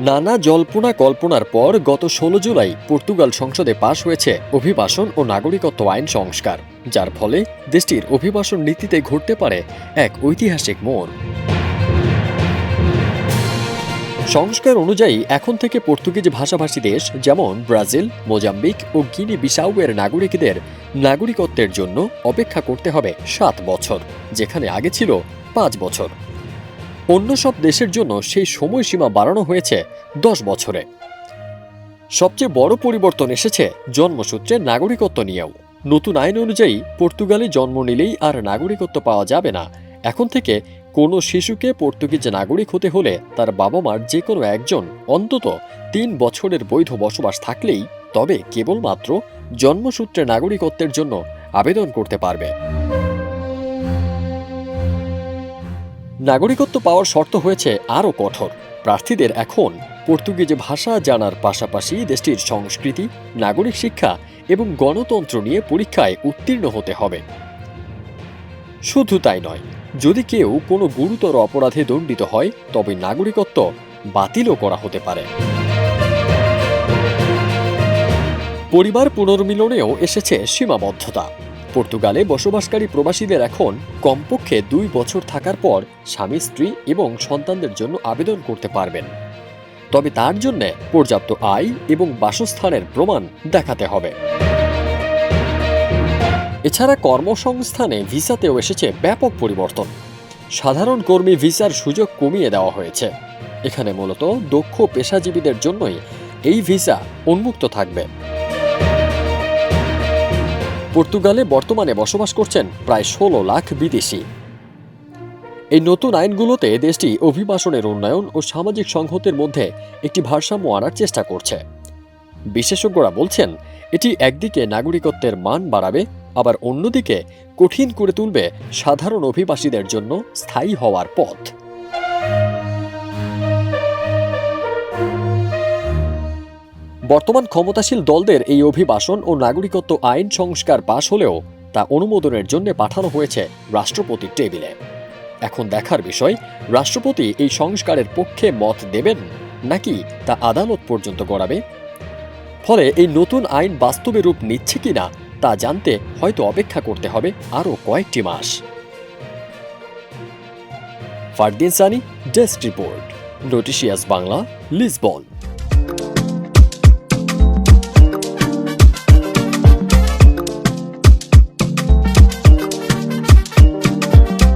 নানা জল্পনা কল্পনার পর গত ষোলো জুলাই পর্তুগাল সংসদে পাশ হয়েছে অভিবাসন ও নাগরিকত্ব আইন সংস্কার, যার ফলে দেশটির অভিবাসন নীতিতে ঘটতে পারে এক ঐতিহাসিক মোড়। সংস্কার অনুযায়ী এখন থেকে পর্তুগিজ ভাষাভাষী দেশ যেমন ব্রাজিল, মোজাম্বিক ও গিনি বিসাউয়ের নাগরিকদের নাগরিকত্বের জন্য অপেক্ষা করতে হবে সাত বছর, যেখানে আগে ছিল পাঁচ বছর। অন্য সব দেশের জন্য সেই সময়সীমা বাড়ানো হয়েছে দশ বছরে। সবচেয়ে বড় পরিবর্তন এসেছে জন্মসূত্রে নাগরিকত্ব নিয়েও। নতুন আইন অনুযায়ী পর্তুগালে জন্ম নিলেই আর নাগরিকত্ব পাওয়া যাবে না। এখন থেকে কোনো শিশুকে পর্তুগিজ নাগরিক হতে হলে তার বাবা মার যে কোনো একজন, অন্তত তিন বছরের বৈধ বসবাস থাকলেই তবে কেবলমাত্র জন্মসূত্রে নাগরিকত্বের জন্য আবেদন করতে পারবে। নাগরিকত্ব পাওয়ার শর্ত হয়েছে আরও কঠোর। প্রার্থীদের এখন পর্তুগিজ ভাষা জানার পাশাপাশি দেশটির সংস্কৃতি, নাগরিক শিক্ষা এবং গণতন্ত্র নিয়ে পরীক্ষায় উত্তীর্ণ হতে হবে। শুধু তাই নয়, যদি কেউ কোনো গুরুতর অপরাধে দণ্ডিত হয়, তবে নাগরিকত্ব বাতিলও করা হতে পারে। পরিবার পুনর্মিলনেও এসেছে সীমাবদ্ধতা। পর্তুগালে বসবাসকারী প্রবাসীদের এখন কমপক্ষে দুই বছর থাকার পর স্বামী, স্ত্রী এবং সন্তানদের জন্য আবেদন করতে পারবেন। তবে তার জন্য পর্যাপ্ত আয় এবং বাসস্থানের প্রমাণ দেখাতে হবে। এছাড়া কর্মসংস্থানে ভিসাতেও এসেছে ব্যাপক পরিবর্তন। সাধারণ কর্মী ভিসার সুযোগ কমিয়ে দেওয়া হয়েছে। এখানে মূলত দক্ষ পেশাজীবীদের জন্যই এই ভিসা উন্মুক্ত থাকবে। পর্তুগালে বর্তমানে বসবাস করছেন প্রায় ষোলো লাখ বিদেশি। এই নতুন আইনগুলোতে দেশটি অভিবাসনের উন্নয়ন ও সামাজিক সংহতের মধ্যে একটি ভারসাম্য আনার চেষ্টা করছে। বিশেষজ্ঞরা বলছেন, এটি একদিকে নাগরিকত্বের মান বাড়াবে, আবার অন্যদিকে কঠিন করে তুলবে সাধারণ অভিবাসীদের জন্য স্থায়ী হওয়ার পথ। বর্তমান ক্ষমতাশীল দলদের এই অভিবাসন ও নাগরিকত্ব আইন সংস্কার পাশ হলেও তা অনুমোদনের জন্য পাঠানো হয়েছে রাষ্ট্রপতির টেবিলে। এখন দেখার বিষয়, রাষ্ট্রপতি এই সংস্কারের পক্ষে মত দেবেন নাকি তা আদালত পর্যন্ত গড়াবে? ফলে এই নতুন আইন বাস্তবে রূপ নিচ্ছে কিনা তা জানতে হয়তো অপেক্ষা করতে হবে আরও কয়েকটি মাস। ফারদিন সানি, ডেস্ক রিপোর্ট, নোটিশিয়াস বাংলা, লিসবন।